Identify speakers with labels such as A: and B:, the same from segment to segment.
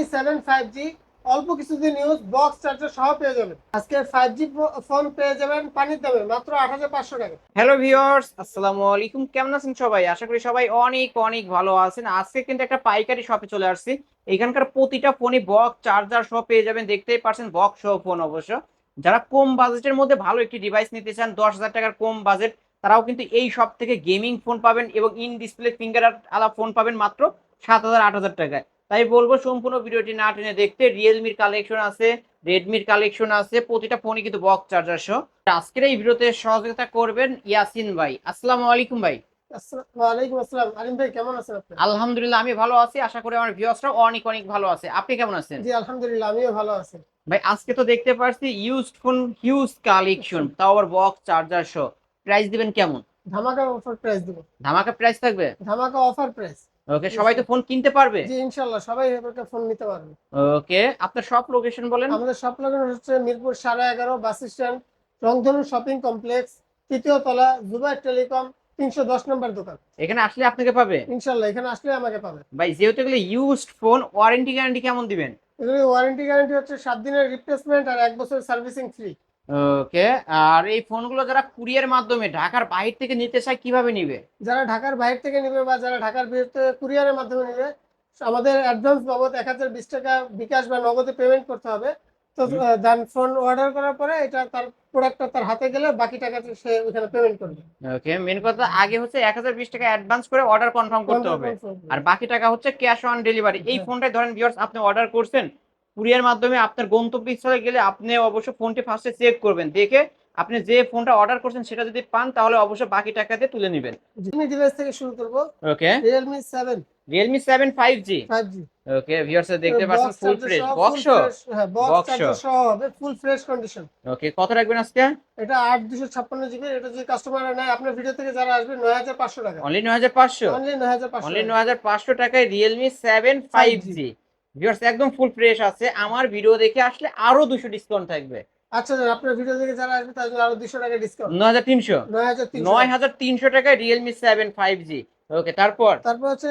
A: Realme seven five জি অল্প কিছুদিন use box charger সহ পেয়ে যাবেন। আজকে ফাইভ জি ফোন পেয়ে যাবেন পানির দামে, মাত্র আট হাজার পাঁচশো টাকা।
B: হ্যালো ভিউয়ার্স আসসালামু আলাইকুম। কেমন আছেন সবাই? আশা করি সবাই অনেক অনেক ভালো আছেন। আজকে কিন্তু একটা পাইকারি শপে চলে আসছি। এখানকার প্রতিটা ফোনই বক্স চার্জার সহ পেয়ে যাবেন। দেখতেই পারছেন বক্স সহ ফোন অবশ্য। যারা কম বাজেটের মধ্যে ভালো একটি ডিভাইস নিতে চান, দশ হাজার টাকার কম বাজেট তারাও কিন্তু এই শপ থেকে গেমিং ফোন পাবেন এবং ইন ডিসপ্লে ফিঙ্গার আলা ফোন পাবেন মাত্র সাত হাজার, আট হাজার টাকায়। তাই বলব সম্পূর্ণ ভিডিওটি না টেনে দেখতে রিয়েলমির কালেকশন আছে রেডমির কালেকশন আছে প্রতিটা ফোনই কিন্তু বক্স চার্জার সহ। আজকের এই ভিডিওতে সহযোগিতা করবেন ইয়াসিন ভাই। আসসালামু আলাইকুম ভাই। আলহামদুলিল্লাহ আমি ভালো আছি। আশা করি আমার অনেক অনেক ভালো আছে। আপনি কেমন আছেন?
A: জি আলহামদুলিল্লাহ আমিও ভালো আছি।
B: ভাই আজকে তো দেখতে পাচ্ছি ইউজড ফোন হিউজ কালেকশন তাও আবার বক্স চার্জার সহ। প্রাইস দিবেন কেমন?
A: ধামাকা অফার প্রাইস দিব।
B: ধামাকা প্রাইস থাকবে?
A: ধামাকা অফার প্রাইস
B: ওকে সবাই তো ফোন কিনতে পারবে?
A: জি ইনশাল্লাহ সবাই এবারটা ফোন নিতে পারবে।
B: ওকে আপনার সব লোকেশন বলেন।
A: আমাদের সব লাগানো হচ্ছে মিরপুর সাড়ে এগারো bus stand Rongdhonu shopping complex তৃতীয় তলা জুবাই টেলিকম তিনশো দশ নম্বর দোকান।
B: এখানে আসলে আপনাকে পাবে?
A: ইনশাল্লাহ এখানে আসলে আমাকে পাবে।
B: ভাই যেহেতু এগুলো ইউজড ফোন ওয়ারেন্টি গ্যারান্টি কেমন দিবেন?
A: এগুলি ওয়ারেন্টি গ্যারান্টি হচ্ছে সাত দিনের রিপ্লেসমেন্ট আর এক বছর সার্ভিসিং ফ্রি
B: ওকে আর এই ফোনগুলো যারা কুরিয়ার মাধ্যমে ঢাকার বাইরে থেকে নিতে চায় কীভাবে নিবে?
A: যারা ঢাকার বাইরে থেকে নেবে বা যারা ঢাকার ভিতরে কুরিয়ারের মাধ্যমে নেবে আমাদের অ্যাডভান্স বাবদ এক হাজার বিশ টাকা বিকাশ বা নগদে পেমেন্ট করতে হবে। তো দেন ফোন অর্ডার করার পরে এটা তার প্রোডাক্টটা তার হাতে গেলে বাকি টাকাটা সে ওখানে পেমেন্ট করবে।
B: ওকে মেন কথা আগে হচ্ছে এক হাজার বিশ টাকা অ্যাডভান্স করে অর্ডার কনফার্ম করতে হবে। আর বাকি টাকা হচ্ছে ক্যাশ অন ডেলিভারি এই
A: হ্যাঁ।
B: ফোনটাই ধরেন ভিউয়ার্স আপনি অর্ডার করছেন কুরিয়ার মাধ্যমে আপনার গন্তব্যস্থলে গেলে আপনি অবশ্যই ফোনটি ফার্স্টে চেক করবেন। দেখে আপনি যে ফোনটা অর্ডার করছেন সেটা যদি পান তাহলে অবশ্যই বাকি টাকা দিয়ে তুলে নেবেন।
A: জিমি ডিভাইস থেকে শুরু করব।
B: Okay
A: Realme seven
B: Realme seven five G
A: five G
B: okay viewers দেখতে পাচ্ছেন ফুল ফ্রেশ বক্স
A: হ্যাঁ বক্স সহ। হবে ফুল ফ্রেশ কন্ডিশন
B: ওকে কত রাখবেন আজকে?
A: এটা আট দুশো ছাপ্পান্ন জিবি এটা যদি কাস্টমার নেয় আপনার ভিডিও থেকে যারা আসবে নয় হাজার পাঁচশো টাকা।
B: অনলি নয় হাজার পাঁচশো?
A: অনলি নয় হাজার পাঁচশো
B: অনলি নয় হাজার পাঁচশো টাকায় Realme seven five G viewers একদম ফুল ফ্রেশ আছে। আমার ভিডিও দেখে আসলে আরও দুশো ডিসকাউন্ট থাকবে।
A: আচ্ছা স্যার আপনার ভিডিও থেকে যারা আসবে তাদের জন্য আরও দুশো টাকা ডিসকাউন্ট
B: নয় হাজার তিনশো।
A: নয় হাজার তিনশো
B: নয় হাজার তিনশো টাকায় Realme seven five G okay তারপর?
A: তারপর হচ্ছে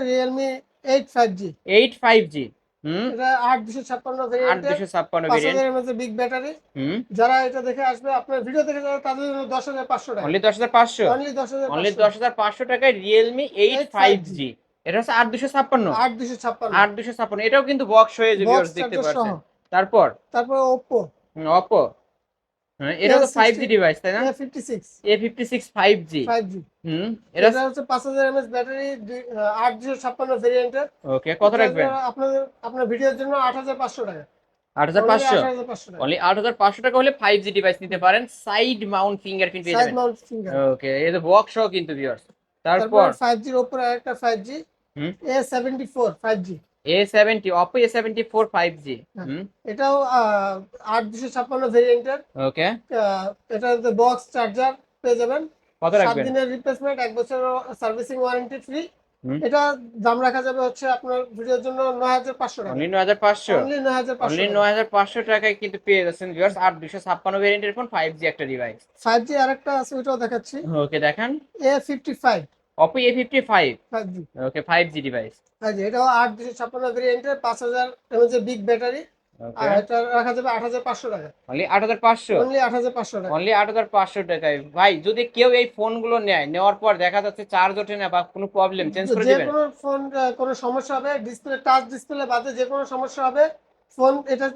B: হুম?
A: এটা দুশো ছাপ্পান্ন
B: ভেরিয়েন্ট
A: হাজার এমএচ বিগ ব্যাটারি
B: হুম?
A: যারা এটা দেখে আসবে আপনার ভিডিও থেকে যারা তাদের জন্য দশ হাজার পাঁচশো টাকা।
B: অনলি দশ হাজার পাঁচশো?
A: অনলি দশ হাজার
B: অনলি দশ হাজার পাঁচশো টাকায় রিয়েলমি এইট ফাইভ
A: 8
B: জি এটা হচ্ছে আট দুশো ছাপ্পান্ন।
A: আট দুশো ছাপ্পান্ন।
B: আট দুশো ছাপ্পান্ন। এটাও কিন্তু বক্স হয়ে যাবে দেখতে পাচ্ছেন তারপর?
A: তারপর
B: অপো হ্যাঁ এটা তো
A: A60
B: ডিভাইস তাই না?
A: A fifty six
B: A fifty six five G
A: five G
B: hmm এটা
A: এটা হচ্ছে ব্যাটারি ভেরিয়েন্টের।
B: ওকে কত রাখবেন?
A: আপনাদের আপনার ভিডিওর জন্য টাকা। টাকা।
B: অনলি হলে ডিভাইস নিতে পারেন। সাইড মাউন্ট ফিঙ্গারপ্রিন্ট পেয়ে
A: সাইড
B: যাবেন।
A: মাউন্ট ফিঙ্গার
B: ওকে বক্স সহ কিন্তু ভিউয়ার্স তারপর
A: তারপর ফাইভ জির ওপরে আরেকটা five G
B: hmm.
A: A seventy four five G
B: A seventy Oppo A seventy four five G
A: হ্যাঁ।
B: হুম।
A: এটাও আহ, আট দুশো ছাপ্পান্ন ভেরিয়েন্টের
B: ওকে।
A: এটা বক্স চার্জার পেয়ে যাবেন।
B: কত
A: সাত
B: রাখবেন?
A: দিনের রিপ্লেসমেন্ট এক বছর সার্ভিসিং ওয়ারেন্টি ফ্রি। এটা দাম রাখা যাবে হচ্ছে আপনার ভিডিওর জন্য নয় হাজার পাঁচশো টাকা।
B: অনলি নয় হাজার পাঁচশো?
A: অনলি নয় হাজার পাঁচশো
B: অনলি নয় হাজার পাঁচশো টাকায় কিন্তু পেয়ে যাচ্ছেন ভিউয়ার্স আর দুশো ছাপ্পান্ন ভেরিয়েন্টের ফোন ফাইভ জি একটা ডিভাইস
A: ফাইভ জি আরেকটা আছে ওইটাও দেখাচ্ছি।
B: ওকে দেখেন।
A: A fifty five
B: Oppo A fifty five
A: five G
B: okay five G device
A: G এটাও আট দুশো ছাপ্পান্ন ভেরিয়েন্টের পাঁচ হাজার এমএচ বিগ ব্যাটারি আর এটা রাখা যাবে আট হাজার পাঁচশো টাকা।
B: অনলি আট হাজার পাঁচশো?
A: অনলি আট হাজার পাঁচশো টাকা।
B: অনলি আট হাজার পাঁচশো টাকায়। ভাই যদি কেউ এই ফোনগুলো নেয় নেওয়ার পর দেখা যাচ্ছে চার্জ ওঠে না বা কোনো প্রবলেম চেঞ্জ করে
A: যে কোনো ফোন কোনো সমস্যা হবে ডিসপ্লে টাচ ডিসপ্লে বাদে যে কোনো সমস্যা হবে ফোন এটা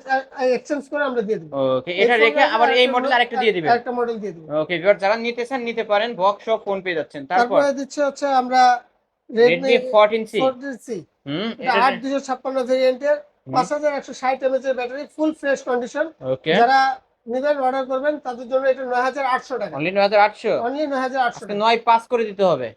A: এক্সচেঞ্জ করে আমরা দিয়ে দেবো।
B: ওকে এটা রেখে আবার এই মডেল আরেকটা দিয়ে দিবেন?
A: একটা মডেল দিয়ে দেবো।
B: ওকে ভিউয়ার যারা নিতে চান নিতে পারেন। বক্স সব ফোন পেয়ে যাচ্ছেন। তারপর?
A: তারপরে দিচ্ছে হচ্ছে আমরা
B: হুম
A: এটা আট দুশো ছাপ্পান্ন ভেরিয়েন্টের
B: হুম।
A: পাঁচ হাজার একশো ষাট এমএচ এর ব্যাটারি ফুল ফ্রেশ কন্ডিশন যারা নেবেন অর্ডার করবেন তাদের জন্য এটা টাকা।
B: অনলি নয় হাজার আটশো?
A: অনলি নয় হাজার আটশো
B: আজকে
A: টাকা।
B: নয় পাস করে দিতে হবে।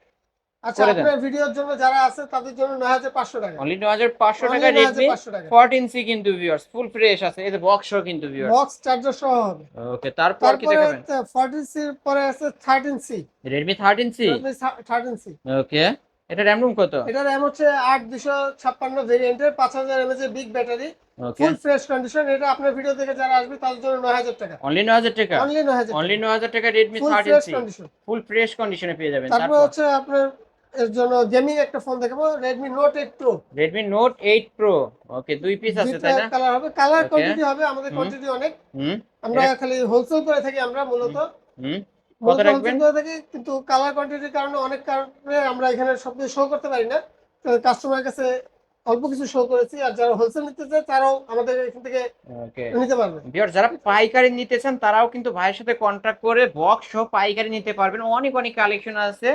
A: আচ্ছা আপনার ভিডিওর জন্য যারা আছে তাদের জন্য নয় হাজার পাঁচশো টাকা।
B: অনলি নয় হাজার পাঁচশো
A: Only
B: টাকা
A: 9,500
B: রেডমি
A: টাকা।
B: ফোরটিন সি কিন্তু ভিউয়ার্স ফুল ফ্রেশ আছে। এই যে বক্স সহ কিন্তু ভিউয়ার্স
A: বক্স চার্জার সহ হবে।
B: ওকে তারপর কি দেখাবেন?
A: ফোরটিন সি পরে আছে thirteen C
B: Redmi thirteen C
A: thirteen C
B: okay এটা র্যাম রুম কত?
A: এটা র্যাম হচ্ছে আট দুশো ছাপ্পান্ন ভেরিয়েন্টের পাঁচ হাজার এমএচ এর big battery full fresh condition এটা আপনার ভিডিও থেকে যারা আসবে তাদের জন্য নয় হাজার টাকা।
B: অনলি নয় হাজার টাকা?
A: অনলি নয় হাজার
B: অনলি নয় হাজার টাকা Redmi
A: full fresh condition
B: full fresh কন্ডিশনে পেয়ে যাবেন।
A: তারপর হচ্ছে আপনার এর জন্য গেমিং একটা ফোন দেখাবো Redmi note eight pro
B: Redmi note eight pro okay দুই পিস আছে তাই না?
A: কালার হবে। কালার. কোয়ান্টিটি হবে আমাদের। কোয়ান্টিটি অনেক। আমরা খালি হোলসেল করে থাকি আমরা মূলত।
B: হুম। কত রাখবেন?
A: থাকি কিন্তু কালার কোয়ান্টিটির কারণে অনেক কারণে আমরা এখানে সব কিছু শো করতে পারি না। কাস্টমারের কাছে অল্প কিছু শো করেছি আর যারা হোলসেল নিতে চায় তারাও আমাদের এখান থেকে নিতে পারবে।
B: ভিউয়ার যারা পাইকারি নিতে চান তারাও কিন্তু ভাইয়ের সাথে কন্ট্যাক্ট করে বক্স সহ পাইকারি নিতে পারবেন। অনেক অনেক কালেকশন আছে।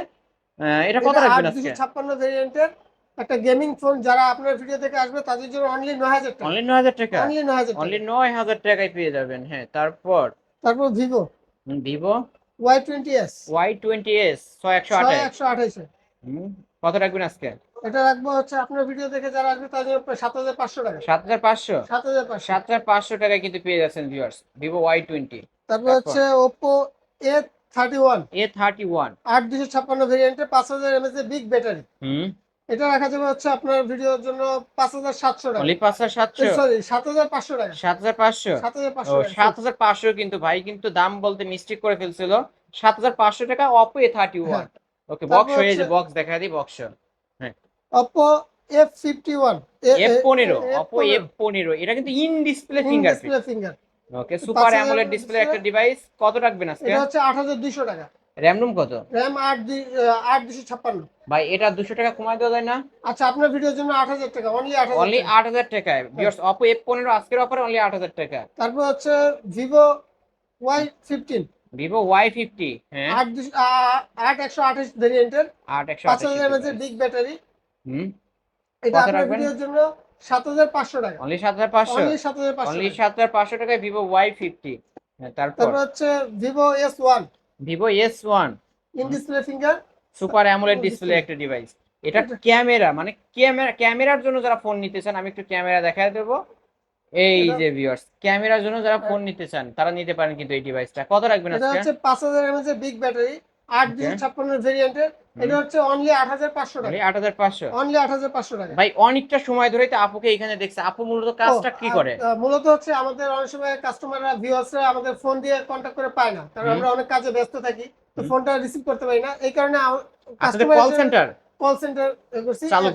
B: এটা কত রাখবেন আজকে
A: দুশো ছাপ্পান্ন ভেরিয়েন্টের একটা গেমিং ফোন যারা আপনার ভিডিও থেকে আসবে তাদের জন্য অনলি নয় হাজার টাকা।
B: অনলি নয় হাজার টাকা?
A: অনলি নয় হাজার
B: অনলি
A: টাকা
B: নয় হাজার টাকায় পেয়ে যাবেন। হ্যাঁ তারপর?
A: তারপর Vivo
B: Vivo
A: Y twenty S
B: Y twenty S ছয় একশো আঠাশ
A: একশো আঠাইশে
B: কত রাখবেন আজকে?
A: এটা রাখব হচ্ছে আপনার ভিডিও দেখে যারা আসবে তাদের সাত হাজার পাঁচশো টাকা।
B: সাত হাজার পাঁচশো?
A: সাত হাজার পাঁচশো।
B: সাত হাজার পাঁচশো টাকায় কিন্তু পেয়ে যাচ্ছেন ভিউয়ার্স ভিভো ওয়াই টোয়েন্টি
A: তারপর? হচ্ছে Oppo A thirty one
B: A thirty one
A: আট দুশো ছাপ্পান্ন ভেরিয়েন্টে পাঁচ হাজার এমএস বিগ ব্যাটারি
B: হুম।
A: এটা রাখা যাবে হচ্ছে আপনার ভিডিওর জন্য পাঁচ হাজার সাতশো টাকা।
B: পাঁচ হাজার সাতশো?
A: সরি সাত হাজার পাঁচশো টাকা।
B: সাত হাজার পাঁচশো?
A: সাত হাজার পাঁচশো
B: সাত হাজার পাঁচশো কিন্তু ভাই কিন্তু দাম বলতে মিস্টেক করে ফেলছিল। সাত হাজার পাঁচশো টাকা Oppo A thirty one okay
A: হ্যাঁ।
B: বক্স হয়ে যে বক্স দেখা দিই box
A: Oppo F fifty one
B: F পনেরো অপো এফ পনেরো। এটা কিন্তু in display finger
A: display finger
B: okay super AMOLED display একটা ডিভাইস কত রাখবেন আজকে?
A: এটা হচ্ছে আট হাজার দুইশো টাকা।
B: র্যাম রুম কত?
A: র্যাম আট আট দুশো ছাপ্পান্ন।
B: ভাই এটা দুশো টাকা কমায় দেওয়া যায় না?
A: আচ্ছা আপনার ভিডিওর জন্য আট হাজার টাকা অনলি আট
B: অনলি আট হাজার টাকায়। ভিউয়ার্স অপো এফ পনেরো আজকের অফারে অনলি আট হাজার টাকা।
A: তারপর হচ্ছে Vivo Y fifteen
B: Vivo Y fifty হ্যাঁ।
A: আট দুশো আট একশো আঠাশ ভেরিয়েন্টের
B: আট একশো
A: পাঁচ হাজার বিগ ব্যাটারি
B: হুম।
A: এটা আপনার ভিডিওর জন্য সাত হাজার পাঁচশো টাকা।
B: অনলি সাত হাজার পাঁচশো?
A: অনলি সাত হাজার পাঁচশো
B: অনলি। সাত হাজার পাঁচশো টাকায় ভিভো ওয়াই ফিফটি তারপর?
A: হচ্ছে Vivo S one
B: Vivo S one
A: in display finger
B: super AMOLED display
A: display।
B: একটা ডিভাইস এটা ক্যামেরা মানে ক্যামেরা ক্যামেরার জন্য যারা ফোন নিতে চান আমি একটু ক্যামেরা দেখায় দেবো। এই যে ভিউয়ার্স ক্যামেরার জন্য যারা ফোন নিতে চান তারা নিতে পারেন কিন্তু এই ডিভাইসটা কত রাখবেন আজকে?
A: এটা হচ্ছে পাঁচ হাজার এমএস এর বিগ ব্যাটারি আট ভেরিয়েন্টের এটা হচ্ছে অনলি আট হাজার পাঁচশো টাকা।
B: আট হাজার পাঁচশো?
A: অনলি আট হাজার পাঁচশো টাকা।
B: ভাই অনেকটা সময় ধরে তো আপুকে এখানে দেখছে। আপু মূলত কাজটা কি করে?
A: মূলত হচ্ছে আমাদের অনেক সময় কাস্টমাররা ভিউয়ার্সরা আমাদের ফোন দিয়ে কন্ট্যাক্ট করে পায় না। কারণ আমরা অনেক কাজে ব্যস্ত থাকি তো ফোনটা রিসিভ করতে পারি না। এই কারণে
B: কল সেন্টার
A: কল সেন্টার
B: চালু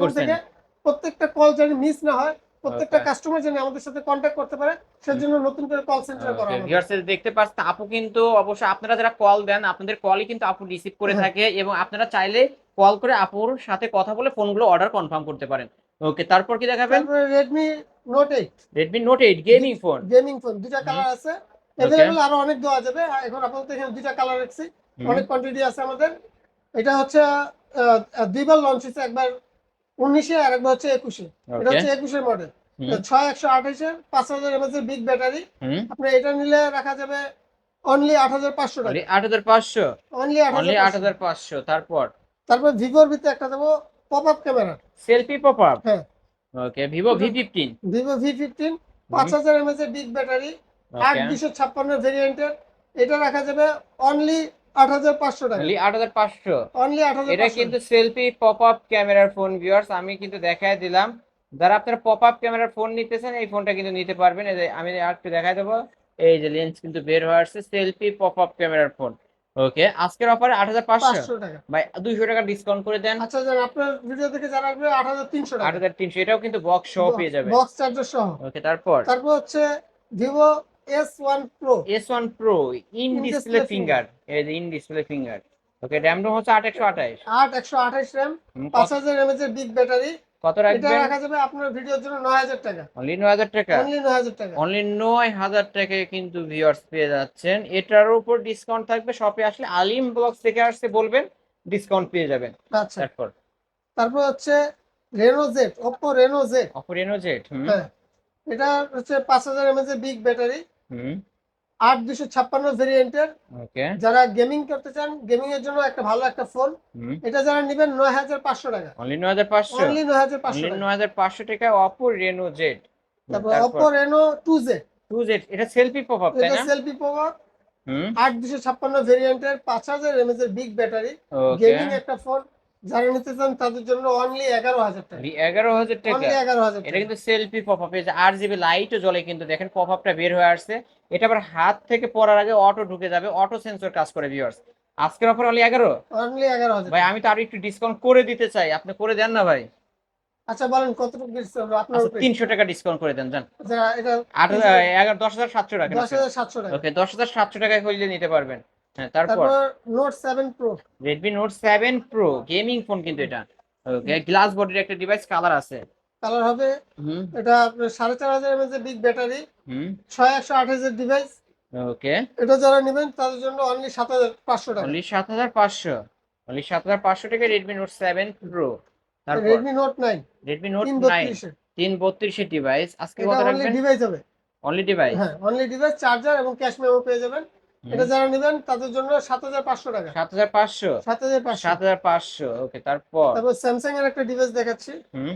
A: প্রত্যেকটা কল যেন মিস না হয় প্রত্যেকটা কাস্টমার যেন আমাদের সাথে কন্ট্যাক্ট করতে পারে সেজন্য নতুন করে কল সেন্টার করা হবে
B: ভিউয়ার্স দেখতে পাচ্ছেন আপু কিন্তু অবশ্যই আপনারা যারা কল দেন আপনাদের কলই কিন্তু আপু রিসিভ করে
A: হ্যাঁ।
B: থাকে এবং আপনারা চাইলে কল করে আপুর সাথে কথা বলে ফোনগুলো অর্ডার কনফার্ম করতে পারেন। ওকে তারপর কি দেখাবেন?
A: Redmi note eight
B: Redmi note eight gaming phone
A: gaming phone দুটা কালার আছে। এভেলেবল আরও অনেক দেওয়া যাবে এখন আপাতত এখানে দুটা কালার রাখছি অনেক কোয়ান্টিটি আছে আমাদের। এটা হচ্ছে দুইবার লঞ্চ হয়েছে একবার উনিশে আর একবার হচ্ছে একুশে। এটা হচ্ছে একুশের মডেল ছয় একশো আঠাশের পাঁচ হাজার এমএস এর বিগ ব্যাটারি আপনি এটা নিলে রাখা যাবে অনলি আট হাজার পাঁচশো টাকা।
B: আট হাজার পাঁচশো?
A: অনলি আট হাজার
B: পাঁচশো। তারপর?
A: তারপর ভিভোর ভিতরে একটা দেবো pop up camera
B: selfie pop up
A: হ্যাঁ।
B: Okay Vivo V fifteen
A: Vivo V fifteen পাঁচ হাজার এমএস এর বিগ ব্যাটারি আট দুশো ছাপ্পান্ন ভেরিয়েন্টের এটা রাখা যাবে অনলি আট হাজার পাঁচশো টাকা।
B: অনলি আট হাজার পাঁচশো।
A: অনলি আট হাজার
B: এটা কিন্তু সেলফি পপ আপ ক্যামেরার ফোন ভিউয়ার্স আমি কিন্তু দেখায় দিলাম। যারা আপনারা পপ আপ ক্যামেরার ফোন নিতেছেন এই ফোনটা কিন্তু নিতে পারবেন। যে আমি আর একটু দেখাই দেবো। এই যে লেন্স কিন্তু বের হয়ে আসছে সেলফি পপ আপ ক্যামেরার ফোন ওকে আজকের অফারে আট হাজার পাঁচশো।
A: টাকা।
B: ভাই দুইশো টাকা ডিসকাউন্ট করে দেন।
A: আচ্ছা আপনার ভিডিও থেকে যারা আসবে আট হাজার তিনশো
B: আট হাজার তিনশো এটাও কিন্তু বক্স সহ পেয়ে যাবে।
A: বক্স চার্জার সহ।
B: ওকে তারপর?
A: তারপর হচ্ছে Vivo S one pro
B: S one pro in
A: In
B: display
A: display
B: finger এই যে in display finger okay RAM ROM হচ্ছে আট একশো আঠাশ।
A: আট একশো আঠাশ র্যাম পাঁচ হাজার এমএচ এর বিগ ব্যাটারি
B: কত রাখবেন?
A: এটা রাখা যাবে আপনার ভিডিওর জন্য নয় হাজার টাকা।
B: অনলি নয় হাজার টাকা?
A: অনলি নয় হাজার টাকা।
B: অনলি নয় হাজার টাকায় কিন্তু ভিউয়ার্স পেয়ে যাচ্ছেন। এটার উপর ডিসকাউন্ট থাকবে শপে আসলে আলিম ব্লগস থেকে আসছে বলবেন ডিসকাউন্ট পেয়ে যাবেন।
A: আচ্ছা।
B: তারপর?
A: তারপর হচ্ছে Reno Z Oppo Reno Z
B: Oppo Reno Z hmm.
A: হ্যাঁ। এটা হচ্ছে পাঁচ হাজার এমএচ এর বিগ ব্যাটারি আট দুশো ছাপ্পান্ন ভেরিয়েন্টের যারা গেমিং করতে চান গেমিং এর জন্য একটা ভালো একটা ফোন এটা যারা নেবেন নয় হাজার পাঁচশো টাকা।
B: অনলি নয় হাজার পাঁচশো?
A: অনলি নয় হাজার পাঁচশো
B: নয় হাজার পাঁচশো টাকা অপো রেনো জেড
A: তারপর Oppo Reno two Z
B: two Z এটা সেলফি পপ আপ
A: এটা সেলফি পাওয়ার
B: হুম।
A: আট দুশো ছাপ্পান্ন ভেরিয়েন্টের পাঁচ হাজার এমএচ এর বিগ ব্যাটারি গেমিং একটা ফোন যারা নিতে চান তাদের জন্য অনলি এগারো হাজার টাকা।
B: এগারো হাজার টাকা?
A: এগারো হাজার
B: এটা কিন্তু সেলফি পপ আপ আর জিবি লাইটও জ্বলে কিন্তু দেখেন পপ আপটা বের হয়ে আসছে। এটা আবার হাত থেকে পড়ার আগে অটো ঢুকে যাবে অটো সেন্সর কাজ করে ভিউয়ার্স আজকের অফার অনলি এগারো?
A: অনলি এগারো হাজার
B: ভাই আমি তো আরও একটু ডিসকাউন্ট করে দিতে চাই। আপনি করে দেন না ভাই?
A: আচ্ছা বলেন কতটুকু ডিসকাউন্ট আপনার
B: আচ্ছা
A: উপরে।
B: তিনশো টাকা ডিসকাউন্ট করে দেন জান
A: এটা
B: আট এগারো দশ হাজার সাতশো টাকা
A: দশ হাজার সাতশো টাকা।
B: ওকে দশ হাজার সাতশো টাকায় হইলে নিতে পারবেন। হ্যাঁ তারপর?
A: Note seven pro
B: Redmi note seven pro gaming phone কিন্তু এটা। ওকে গ্লাস বডির একটা ডিভাইস কালার আছে।
A: কালার হবে এটা আপনার সাড়ে চার হাজার এমএজ এর বিগ ব্যাটারি ছয় একশো আঠাশের ডিভাইস
B: ওকে
A: এটা যারা নেবেন তাদের জন্য অনলি সাত হাজার পাঁচশো টাকা।
B: অনলি সাত হাজার পাঁচশো। অনলি সাত হাজার পাঁচশো টাকা রেডমি নোট সেভেন প্রো তারপর?
A: Redmi note nine
B: Redmi note nine তিন বত্রিশের ডিভাইস আজকে কত রাখবেন?
A: ডিভাইস হবে।
B: অনলি ডিভাইস
A: হ্যাঁ অনলি ডিভাইস চার্জার এবং ক্যাশ মেমো পেয়ে যাবেন। এটা যারা নেবেন তাদের জন্য সাত হাজার পাঁচশো টাকা।
B: সাত হাজার পাঁচশো?
A: সাত হাজার পাঁচশো।
B: সাত হাজার পাঁচশো ওকে তারপর?
A: তারপর স্যামসাং এর একটা ডিভাইস দেখাচ্ছি।
B: হুম।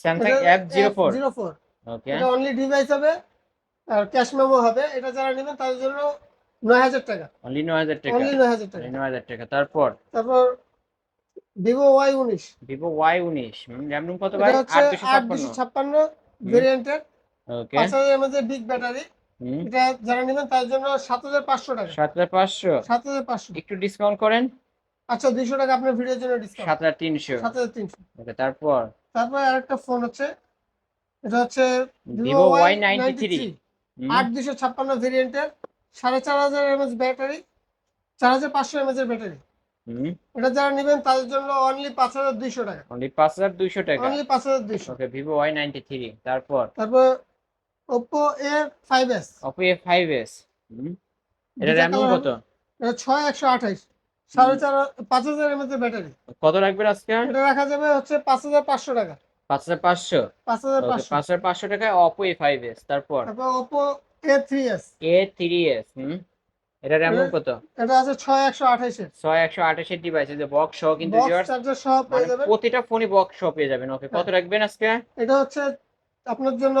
B: Samsung F zero four
A: zero four
B: okay
A: এটা অনলি ডিভাইস হবে আর ক্যাশ মেমো হবে। এটা যারা নেবেন তাদের জন্য নয় হাজার টাকা।
B: অনলি নয় হাজার টাকা।
A: অনলি নয় হাজার টাকা।
B: নয় হাজার টাকা। তারপর?
A: তারপর ভিভো ওয়াই উনিশ।
B: ভিভো ওয়াই উনিশ। র্যাম রুম কত ভাই? আট দুশো ছাপ্পান্ন।
A: ভেরিয়েন্টের
B: ওকে
A: পাঁচ হাজার এমএজ এর বিগ ব্যাটারি এটা যারা নেবেন তার জন্য সাত হাজার পাঁচশো টাকা।
B: সাত হাজার পাঁচশো।
A: সাত হাজার পাঁচশো।
B: একটু ডিসকাউন্ট করেন।
A: আচ্ছা দুইশো টাকা আপনার ভিডিওর জন্য ডিসকাউন্ট
B: সাত হাজার তিনশো।
A: সাত হাজার তিনশো।
B: ওকে তারপর?
A: তারপরে আরেকটা ফোন হচ্ছে। এটা হচ্ছে
B: ভিভো ওয়াই নাইনটি থ্রি
A: আট দুশো ছাপ্পান্ন ভেরিয়েন্টের সাড়ে চার হাজার এমএচ ব্যাটারি চার হাজার পাঁচশো এমএচ এর ব্যাটারি এটা যারা নেবেন তাদের জন্য অনলি পাঁচ হাজার দুইশো টাকা।
B: অনলি পাঁচ হাজার দুইশো টাকা।
A: অনলি পাঁচ হাজার দুইশো।
B: Okay Vivo Y ninety three তারপর?
A: তারপর
B: অপো এ ফাইভ এস এটা র্যাম কত?
A: এটা ছয় একশো আঠাইশ। সাড়ে চার পাঁচ হাজার এমএচ এর ব্যাটারি।
B: কত রাখবেন আজকে?
A: এটা রাখা যাবে হচ্ছে পাঁচ হাজার পাঁচশো টাকা।
B: পাঁচ হাজার পাঁচশো?
A: পাঁচ হাজার পাঁচশো।
B: পাঁচ হাজার পাঁচশো টাকায় ফাইভ এস তারপর?
A: তারপর এ থ্রি এস
B: হুম। এটা র্যাম কত?
A: এটা আছে ছয় একশো আঠাইশের।
B: ছয় একশো আঠাশের ডিভাইস যে বক্স সহ কিন্তু
A: বক্স চার্জার সহ পেয়ে
B: মানে
A: যাবেন।
B: প্রতিটা ফোনই বক্স সহ পেয়ে যাবেন। ওকে কত
A: হ্যাঁ।
B: রাখবেন আজকে?
A: এটা হচ্ছে আপনার জন্য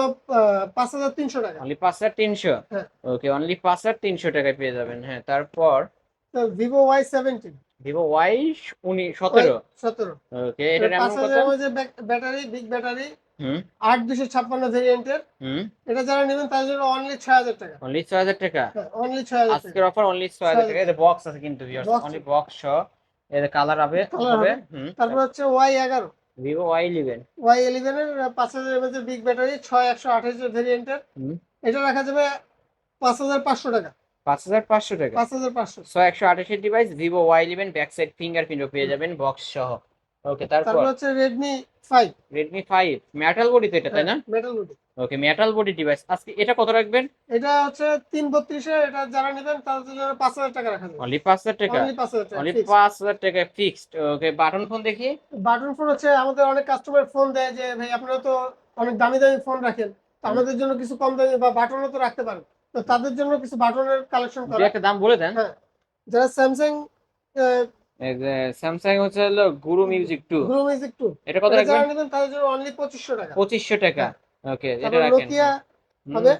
A: পাঁচ হাজার তিনশো টাকা।
B: অনলি পাঁচ হাজার তিনশো?
A: হ্যাঁ।
B: ওকে অনলি পাঁচ হাজার তিনশো টাকায় পেয়ে যাবেন। হ্যাঁ তারপর?
A: Vivo Y seventeen
B: Vivo Y উনিশ সতেরো?
A: সতেরো।
B: ওকে এটা
A: পাঁচ হাজার ব্যাটারি বিগ ব্যাটারি
B: হুম।
A: আট দুশো ছাপ্পান্ন ভেরিয়েন্টের
B: হুম।
A: এটা যারা নেবেন তাদের জন্য অনলি ছয় হাজার টাকা।
B: অনলি ছয় হাজার টাকা?
A: অনলি ছয় হাজার
B: আজকের অফার অনলি ছয় হাজার টাকা। এতে বক্স আছে কিন্তু অনলি বক্স সহ এর কালার হবে হবে
A: তারপর হচ্ছে ওয়াই এগারো।
B: ভিভো ওয়াই ইলেভেন
A: ওয়াই ইলেভেনের পাঁচ হাজার এমএচ এর বিগ ব্যাটারি ছয় একশো আঠাশের ভেরিয়েন্টের
B: হুম।
A: এটা রাখা যাবে পাঁচ হাজার পাঁচশো টাকা।
B: পাঁচ হাজার পাঁচশো টাকা?
A: পাঁচ হাজার পাঁচশো।
B: ছয় একশো আঠাশের device Vivo Y eleven back side ফিঙ্গারপ্রিন্টও পেয়ে যাবেন বক্স সহ। ওকে তারপর?
A: হচ্ছে Redmi five
B: Redmi five metal body তো এটা তাই না?
A: Metal body
B: okay metal body device আজকে এটা কত রাখবেন?
A: এটা হচ্ছে তিন বত্রিশে এটা যারা নেবেন তাদের জন্য পাঁচ হাজার টাকা রাখা যাবে
B: অনলি পাঁচ হাজার টাকা?
A: অনলি পাঁচ হাজার টাকা
B: অনলি
A: fixed।
B: পাঁচ হাজার টাকা ফিক্সড ওকে বাটন ফোন দেখি?
A: বাটন ফোন হচ্ছে আমাদের অনেক কাস্টমার ফোন দেয় যে ভাই আপনারা তো অনেক দামি দামি ফোন রাখেন। তো আমাদের জন্য কিছু কম দামি বা বাটনও তো রাখতে পারেন। তো তাদের জন্য কিছু বাটনের কালেকশন করা।
B: একটা দাম বলে দেন।
A: হ্যাঁ যারা স্যামসাং
B: স্যামসাং হচ্ছে হলো Guru music two
A: Guru music two
B: এটা কত রাখবেন?
A: তাদের জন্য অনলি পঁচিশশো টাকা।
B: পঁচিশশো টাকা। ওকে এটা রাখেন।
A: নোকিয়া হবে।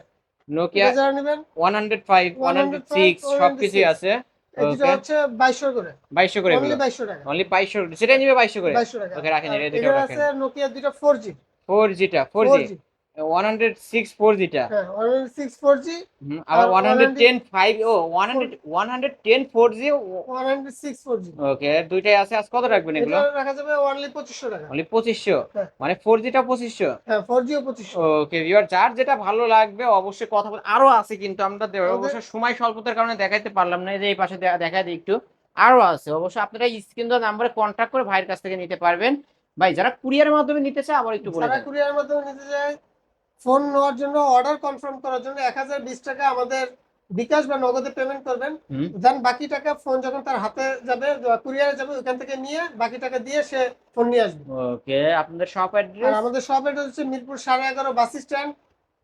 B: নোকিয়া
A: যারা নেবেন?
B: One hundred five one six
A: 105,
B: সবকিছুই
A: 106
B: আছে।
A: এটা
B: Okay.
A: হচ্ছে বাইশশো করে।
B: বাইশশো করে
A: অনলি বাইশশো টাকা।
B: অনলি বাইশশো সেটাই নিবে বাইশশো করে।
A: বাইশশো টাকা।
B: ওকে রাখেন এটা দুটো রাখেন।
A: আছে নোকিয়া দুটো four G
B: four জিটা four
A: four
B: G
A: G
B: one four
A: হ্যাঁ ওয়ান সিক্স ফোর জি
B: আবার
A: আর
B: ওয়ান হান্ড্রেড
A: 100
B: টেন ফাইভ ও one hundred one hundred ten four G
A: one hundred six four G
B: okay দুইটাই আছে আজ কত রাখবেন এগুলো?
A: রাখা যাবে অনলি পঁচিশশো টাকা।
B: অনলি পঁচিশশো?
A: হ্যাঁ।
B: মানে
A: হ্যাঁ
B: ওকে ভিউয়ার যার যেটা ভালো লাগবে অবশ্যই কথা বল আরও আছে কিন্তু আমরা দে-
A: আমাদের-
B: অবশ্য সময় স্বল্পতার কারণে দেখাইতে পারলাম না যে এই পাশে দেখা দিই একটু। আরও আছে অবশ্যই আপনারা স্ক্রিন দেওয়া নাম্বারে কন্ট্যাক্ট করে ভাইয়ের কাছ থেকে নিতে পারবেন। ভাই যারা কুরিয়ারের মাধ্যমে নিতে চায় আবার একটু বলে
A: যারা
B: দেন।
A: কুরিয়ার মাধ্যমে নিতে যায় ফোন নেওয়ার জন্য অর্ডার কনফার্ম করার জন্য এক হাজার বিশ টাকা আমাদের বিকাশ বা নগদে পেমেন্ট করবেন। দেন বাকি টাকা ফোন যখন তার হাতে যাবে কুরিয়ারে যাবে ওখান থেকে নিয়ে বাকি টাকা দিয়ে সে ফোন নিয়ে আসবে।
B: ওকে আপনাদের শপ অ্যাড্রেস
A: আমাদের শপ এটা হচ্ছে মিরপুর সাড়ে এগারো bus stand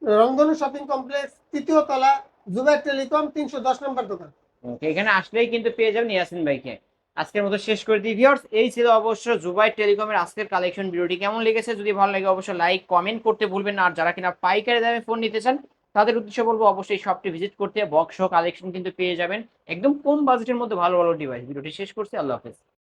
A: Rongdhonu shopping complex তৃতীয় তলা জুবাইর টেলিকম তিনশো দশ নম্বর দোকান।
B: ওকে এখানে আসলেই কিন্তু পেয়ে যাবেন ইয়াসিন ভাইকে। আজকের মতো শেষ করে দিই। ভিউয়ার্স, এই ছিল অবশ্য জুবাই টেলিকমের আজকের কালেকশন ভিডিওটি। কেমন লেগেছে যদি ভালো লাগে অবশ্যই লাইক কমেন্ট করতে ভুলবেন না। আর যারা কিনা পাইকারি দামে ফোন নিতে চান, তাদের উদ্দেশ্য বলব অবশ্যই শপটি ভিজিট করতে। বক্স কালেকশন কিন্তু পেয়ে যাবেন। একদম কম বাজেটের মধ্যে ভালো ভালো ডিভাইস ভিডিওটি শেষ করছি। আল্লাহ হাফেজ।